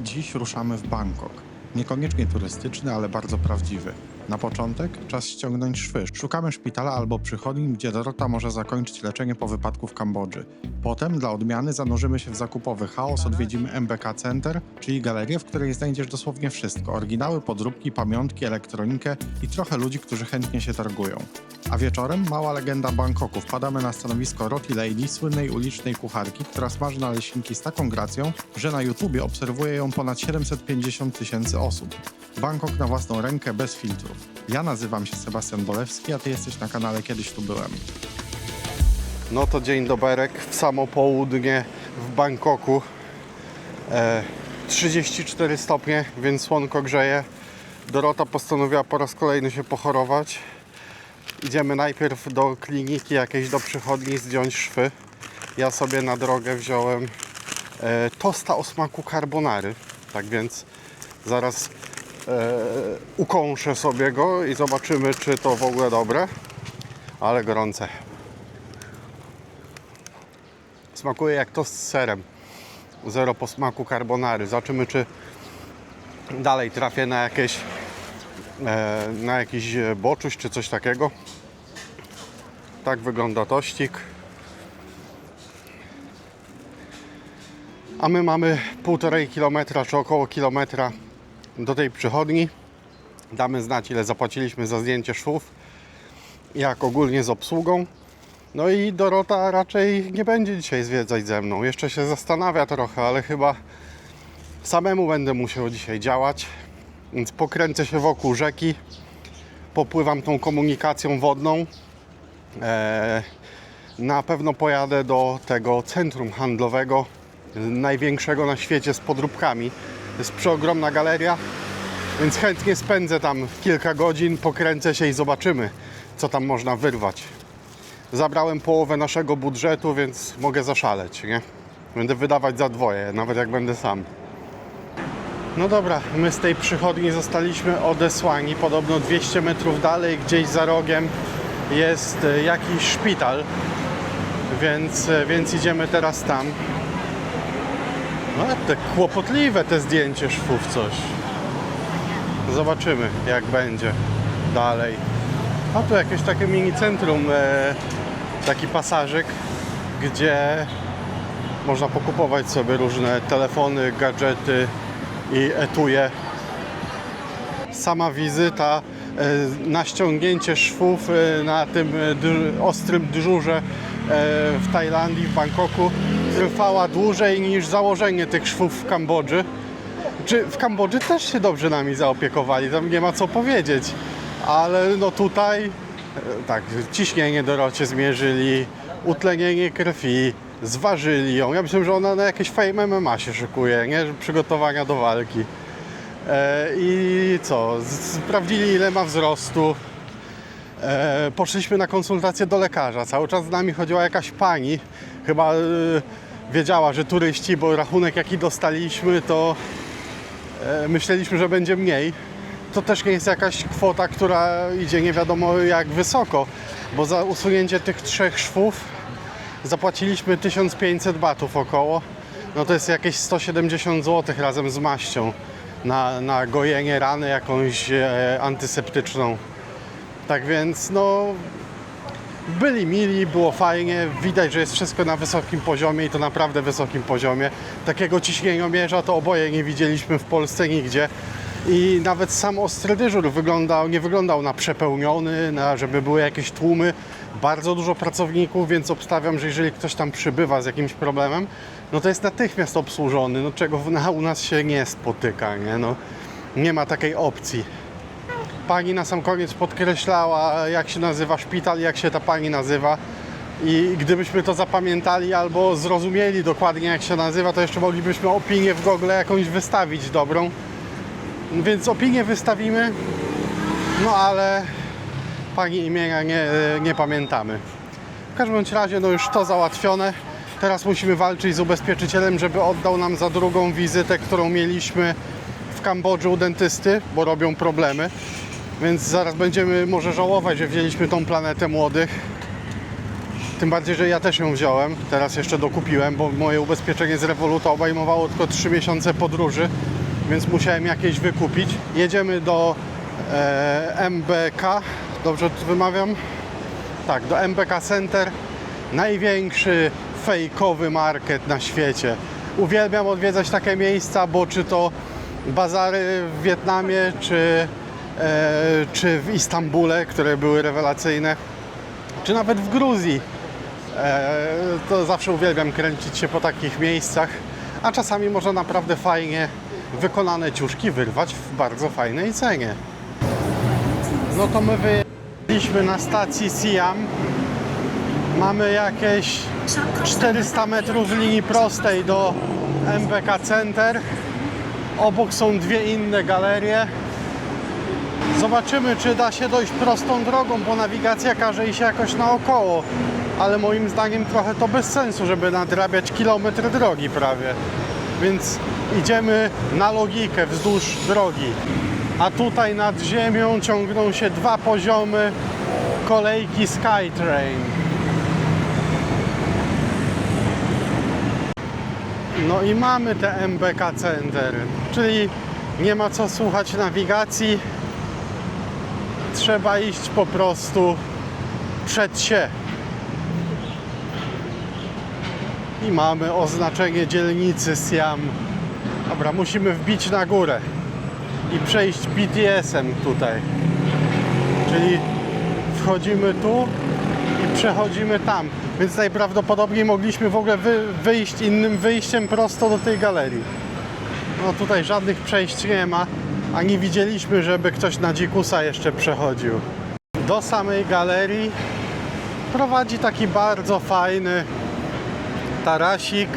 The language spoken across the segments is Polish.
Dziś ruszamy w Bangkok. Niekoniecznie turystyczny, ale bardzo prawdziwy. Na początek czas ściągnąć szwy. Szukamy szpitala albo przychodni, gdzie Dorota może zakończyć leczenie po wypadku w Kambodży. Potem, dla odmiany, zanurzymy się w zakupowy chaos, odwiedzimy MBK Center, czyli galerię, w której znajdziesz dosłownie wszystko. Oryginały, podróbki, pamiątki, elektronikę i trochę ludzi, którzy chętnie się targują. A wieczorem mała legenda Bangkoku. Wpadamy na stanowisko Roti Lady, słynnej ulicznej kucharki, która smaży naleśniki z taką gracją, że na YouTubie obserwuje ją ponad 750 tysięcy osób. Bangkok na własną rękę, bez filtrów. Ja nazywam się Sebastian Bolewski, a ty jesteś na kanale Kiedyś Tu Byłem. No to dzień doberek w samo południe w Bangkoku. E, 34 stopnie, więc słonko grzeje. Dorota postanowiła po raz kolejny się pochorować. Idziemy najpierw do kliniki jakiejś, do przychodni zdjąć szwy. Ja sobie na drogę wziąłem e, tosta o smaku carbonary. Tak więc zaraz ukąszę sobie go i zobaczymy, czy to w ogóle dobre. Ale gorące. Smakuje jak to z serem. Zero posmaku carbonary. Zobaczymy, czy dalej trafię na jakieś e, na jakiś e, boczuś czy coś takiego. Tak wygląda tościk. A my mamy półtorej kilometra czy około kilometra do tej przychodni. Damy znać ile zapłaciliśmy za zdjęcie szwów. Jak ogólnie z obsługą. No i Dorota raczej nie będzie dzisiaj zwiedzać ze mną. Jeszcze się zastanawia trochę, ale chyba samemu będę musiał dzisiaj działać. Więc pokręcę się wokół rzeki, popływam tą komunikacją wodną. Eee, na pewno pojadę do tego centrum handlowego, największego na świecie z podróbkami. Jest przeogromna galeria, więc chętnie spędzę tam kilka godzin, pokręcę się i zobaczymy, co tam można wyrwać zabrałem połowę naszego budżetu, więc mogę zaszaleć, nie? Będę wydawać za dwoje, nawet jak będę sam. No dobra, my z tej przychodni zostaliśmy odesłani. Podobno 200 metrów dalej, gdzieś za rogiem jest e, jakiś szpital, więc, e, więc idziemy teraz tam. No te kłopotliwe te zdjęcie szwów coś. Zobaczymy jak będzie dalej. A tu jakieś takie mini centrum, e, taki pasażyk, gdzie można pokupować sobie różne telefony, gadżety i etuje. Sama wizyta e, na ściągnięcie szwów e, na tym ostrym dyżurze w Tajlandii, w Bangkoku trwała dłużej niż założenie tych szwów w Kambodży. Czy w Kambodży też się dobrze nami zaopiekowali, tam nie ma co powiedzieć. Ale no tutaj e, tak, ciśnienie Dorocie zmierzyli, utlenienie krwi, zważyli ją. Ja myślę, że ona na jakieś fame MMA się szykuje, nie? Przygotowania do walki. E, I co? Sprawdzili ile ma wzrostu. E, poszliśmy na konsultację do lekarza. Cały czas z nami chodziła jakaś pani. Chyba e, wiedziała, że turyści, bo rachunek jaki dostaliśmy, to e, myśleliśmy, że będzie mniej. To też nie jest jakaś kwota, która idzie nie wiadomo jak wysoko, bo za usunięcie tych trzech szwów zapłaciliśmy 1500 batów około. No to jest jakieś 170 zł razem z maścią na, na gojenie rany jakąś e, antyseptyczną. Tak więc no byli mili, było fajnie, widać, że jest wszystko na wysokim poziomie i to naprawdę wysokim poziomie. Takiego ciśnieniomierza to oboje nie widzieliśmy w Polsce nigdzie. I nawet sam ostry dyżur wyglądał, nie wyglądał na przepełniony, na, żeby były jakieś tłumy. Bardzo dużo pracowników, więc obstawiam, że jeżeli ktoś tam przybywa z jakimś problemem, no to jest natychmiast obsłużony, no czego u nas się nie spotyka, nie? No, nie ma takiej opcji. Pani na sam koniec podkreślała, jak się nazywa szpital, jak się ta pani nazywa. I gdybyśmy to zapamiętali albo zrozumieli dokładnie, jak się nazywa, to jeszcze moglibyśmy opinię w Google jakąś wystawić dobrą. Więc opinię wystawimy, no ale pani imienia nie, nie pamiętamy. W każdym razie, no już to załatwione. Teraz musimy walczyć z ubezpieczycielem, żeby oddał nam za drugą wizytę, którą mieliśmy w Kambodży u dentysty, bo robią problemy. Więc zaraz będziemy może żałować, że wzięliśmy tą planetę młodych. Tym bardziej, że ja też ją wziąłem, teraz jeszcze dokupiłem, bo moje ubezpieczenie z Revoluta obejmowało tylko 3 miesiące podróży, więc musiałem jakieś wykupić. Jedziemy do e, MBK, dobrze to wymawiam? Tak, do MBK Center, największy fejkowy market na świecie. Uwielbiam odwiedzać takie miejsca, bo czy to bazary w Wietnamie, czy, czy w Istambule, które były rewelacyjne, czy nawet w Gruzji. E, to zawsze uwielbiam kręcić się po takich miejscach, a czasami można naprawdę fajnie wykonane ciuszki wyrwać w bardzo fajnej cenie. No to my wyjechaliśmy na stacji Siam. Mamy jakieś 400 metrów linii prostej do MBK Center. Obok są dwie inne galerie. Zobaczymy, czy da się dojść prostą drogą, bo nawigacja każe iść jakoś naokoło. Ale moim zdaniem trochę to bez sensu, żeby nadrabiać kilometr drogi prawie. Więc idziemy na logikę wzdłuż drogi. A tutaj nad ziemią ciągną się dwa poziomy kolejki Skytrain. No i mamy te MBK Center, czyli nie ma co słuchać nawigacji, trzeba iść po prostu przed się. I mamy oznaczenie dzielnicy Siam. Dobra, musimy wbić na górę i przejść BTS-em tutaj. Czyli wchodzimy tu i przechodzimy tam. Więc najprawdopodobniej mogliśmy w ogóle wy, wyjść innym wyjściem prosto do tej galerii. No tutaj żadnych przejść nie ma, a nie widzieliśmy, żeby ktoś na dzikusa jeszcze przechodził. Do samej galerii prowadzi taki bardzo fajny tarasik,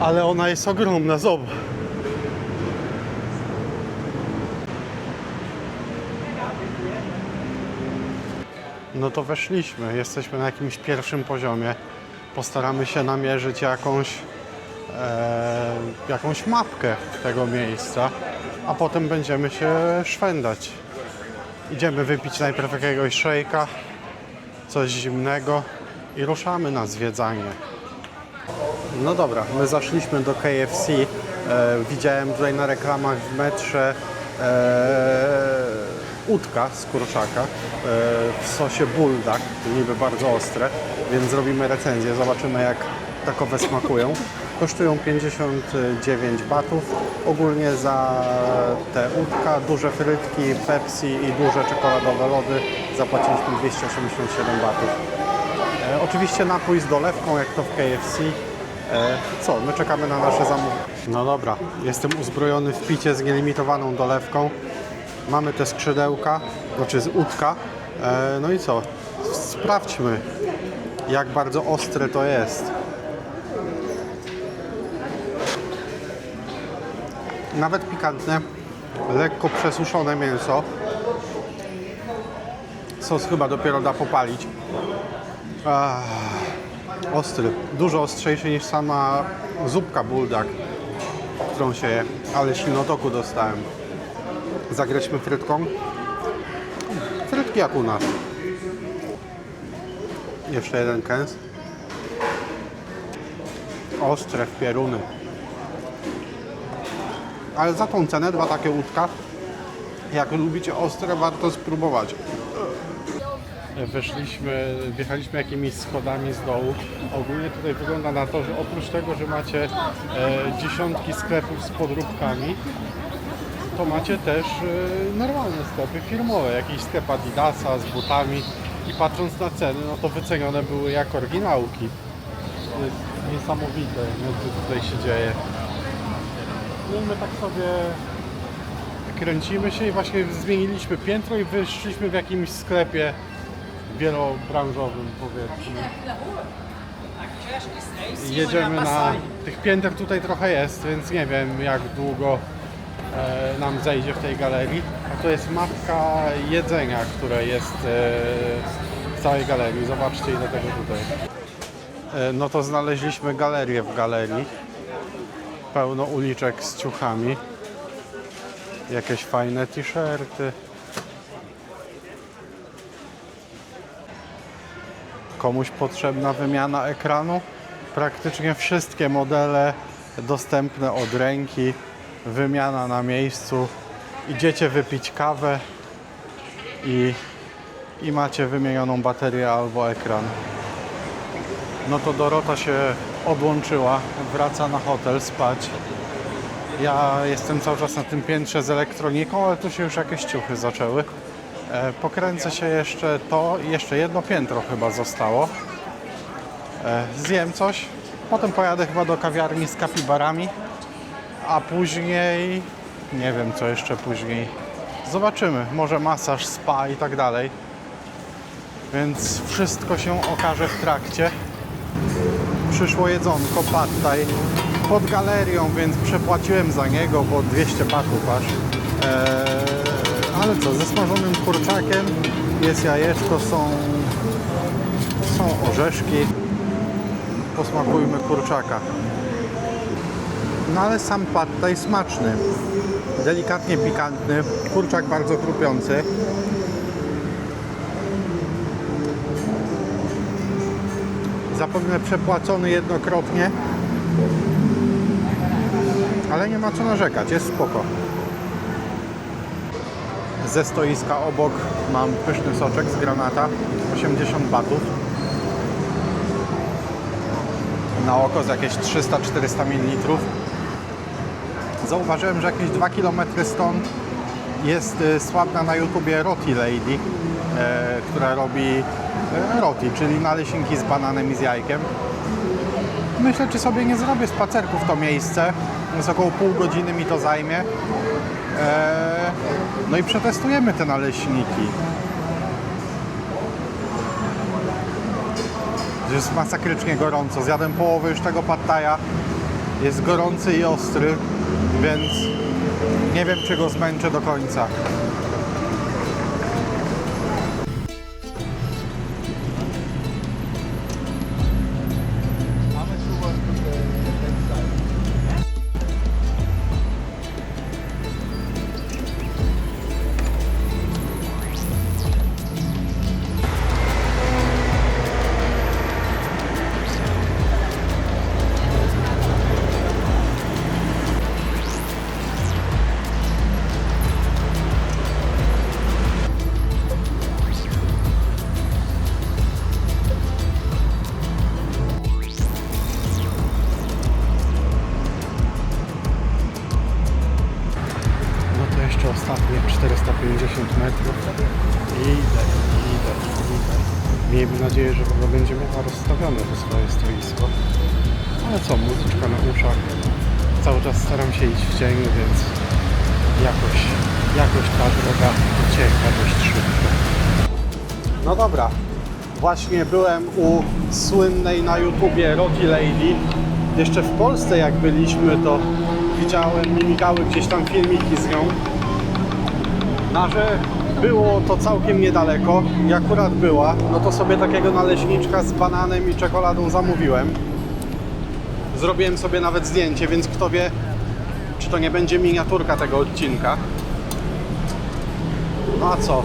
ale ona jest ogromna, zobacz. No to weszliśmy, jesteśmy na jakimś pierwszym poziomie. Postaramy się namierzyć jakąś, e, jakąś mapkę tego miejsca, a potem będziemy się szwendać. Idziemy wypić najpierw jakiegoś szejka, coś zimnego i ruszamy na zwiedzanie. No dobra, my zaszliśmy do KFC. E, widziałem tutaj na reklamach w metrze e, z kurczaka e, w sosie buldak, niby bardzo ostre, więc zrobimy recenzję, zobaczymy jak takowe smakują. Kosztują 59 batów. Ogólnie za te udka, duże frytki, Pepsi i duże czekoladowe lody zapłaciliśmy 287 batów. E, oczywiście napój z dolewką, jak to w KFC. E, co, my czekamy na nasze zamówienie. No dobra, jestem uzbrojony w picie z nielimitowaną dolewką. Mamy te skrzydełka, znaczy z udka. E, no i co? Sprawdźmy, jak bardzo ostre to jest. Nawet pikantne, lekko przesuszone mięso. Sos chyba dopiero da popalić. Ach, ostry, dużo ostrzejszy niż sama zupka buldak, którą się je, ale silnotoku dostałem. Zagrećmy frytką. Frytki jak u nas. Jeszcze jeden kęs. Ostre w pieruny. Ale za tą cenę dwa takie łódka. Jak lubicie ostre, warto spróbować. Weszliśmy, wjechaliśmy jakimiś schodami z dołu. Ogólnie tutaj wygląda na to, że oprócz tego, że macie e, dziesiątki sklepów z podróbkami, to macie też e, normalne sklepy firmowe, jakiś sklep Adidasa z butami i patrząc na ceny, no to wycenione były jak oryginałki. To jest niesamowite, co tutaj się dzieje. No i my tak sobie kręcimy się i właśnie zmieniliśmy piętro i wyszliśmy w jakimś sklepie wielobranżowym powiedzmy. Jedziemy na... Tych pięter tutaj trochę jest, więc nie wiem jak długo e, nam zejdzie w tej galerii. A to jest mapka jedzenia, które jest e, w całej galerii. Zobaczcie ile tego tutaj. E, no to znaleźliśmy galerię w galerii. Pełno uliczek z ciuchami. Jakieś fajne t-shirty. komuś potrzebna wymiana ekranu. Praktycznie wszystkie modele dostępne od ręki, wymiana na miejscu. Idziecie wypić kawę i, i macie wymienioną baterię albo ekran. No to Dorota się odłączyła, wraca na hotel spać. Ja jestem cały czas na tym piętrze z elektroniką, ale tu się już jakieś ciuchy zaczęły. E, pokręcę się jeszcze to jeszcze jedno piętro chyba zostało. E, zjem coś, potem pojadę chyba do kawiarni z kapibarami, a później nie wiem co jeszcze później. Zobaczymy, może masaż, spa i tak dalej. Więc wszystko się okaże w trakcie. Przyszło jedzonko, pad pod galerią, więc przepłaciłem za niego, bo 200 batów aż. Eee, ale co, ze smażonym kurczakiem jest jajeczko, są, są orzeszki. Posmakujmy kurczaka. No ale sam pad smaczny. Delikatnie pikantny, kurczak bardzo chrupiący. Zapewne przepłacony jednokrotnie, ale nie ma co narzekać, jest spoko. Ze stoiska obok mam pyszny soczek z granata, 80 batów. Na oko z jakieś 300-400 ml. Zauważyłem, że jakieś 2 km stąd jest y, sławna na YouTubie Roti Lady, e, która robi roti, czyli naleśniki z bananem i z jajkiem. Myślę, czy sobie nie zrobię spacerku w to miejsce. Jest około pół godziny mi to zajmie. Eee, no i przetestujemy te naleśniki. Jest masakrycznie gorąco. Zjadłem połowę już tego pattaja. Jest gorący i ostry, więc nie wiem, czy go zmęczę do końca. Ostatnie 450 metrów. Idę, idę, idę. Miejmy nadzieję, że w ogóle będzie miała rozstawione to swoje stoisko. Ale co, muzyczka na uszach. Cały czas staram się iść w cieniu, więc jakoś, jakoś ta droga ucieka dość szybko. No dobra, właśnie byłem u słynnej na YouTubie Rocky Lady. Jeszcze w Polsce jak byliśmy, to widziałem, mimikały gdzieś tam filmiki z nią. Na że było to całkiem niedaleko i akurat była, no to sobie takiego naleśniczka z bananem i czekoladą zamówiłem. Zrobiłem sobie nawet zdjęcie, więc kto wie, czy to nie będzie miniaturka tego odcinka. No a co?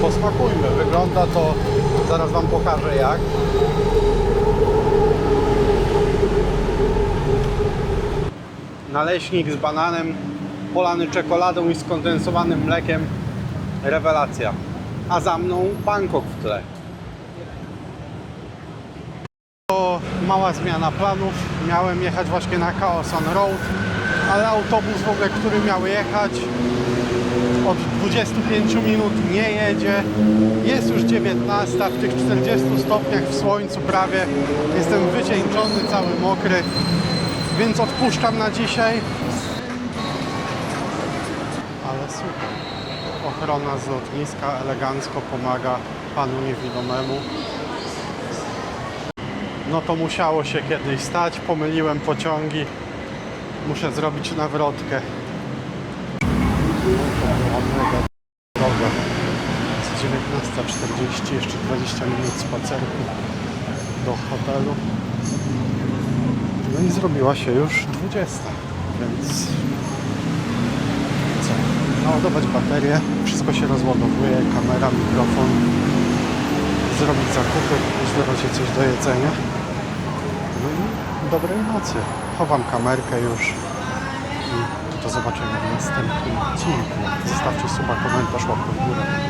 Posmakujmy. Wygląda to, zaraz Wam pokażę jak. Naleśnik z bananem, polany czekoladą i skondensowanym mlekiem. Rewelacja. A za mną Bangkok w tle. To mała zmiana planów. Miałem jechać właśnie na Chaos on Road, ale autobus w ogóle, który miał jechać, od 25 minut nie jedzie. Jest już 19, w tych 40 stopniach w słońcu prawie. Jestem wycieńczony, cały mokry, więc odpuszczam na dzisiaj. Ochrona z lotniska elegancko pomaga panu niewidomemu. No to musiało się kiedyś stać, pomyliłem pociągi. Muszę zrobić nawrotkę. droga. Jest 19.40, jeszcze 20 minut spacerku do hotelu. No i zrobiła się już 20, więc? Naładować baterię, wszystko się rozładowuje, kamera, mikrofon. zrobić zakupy, zbierać coś do jedzenia. No i dobrej nocy. Chowam kamerkę już i do zobaczenia w następnym odcinku. Zostawcie suba, komentarz, łapkę w górę.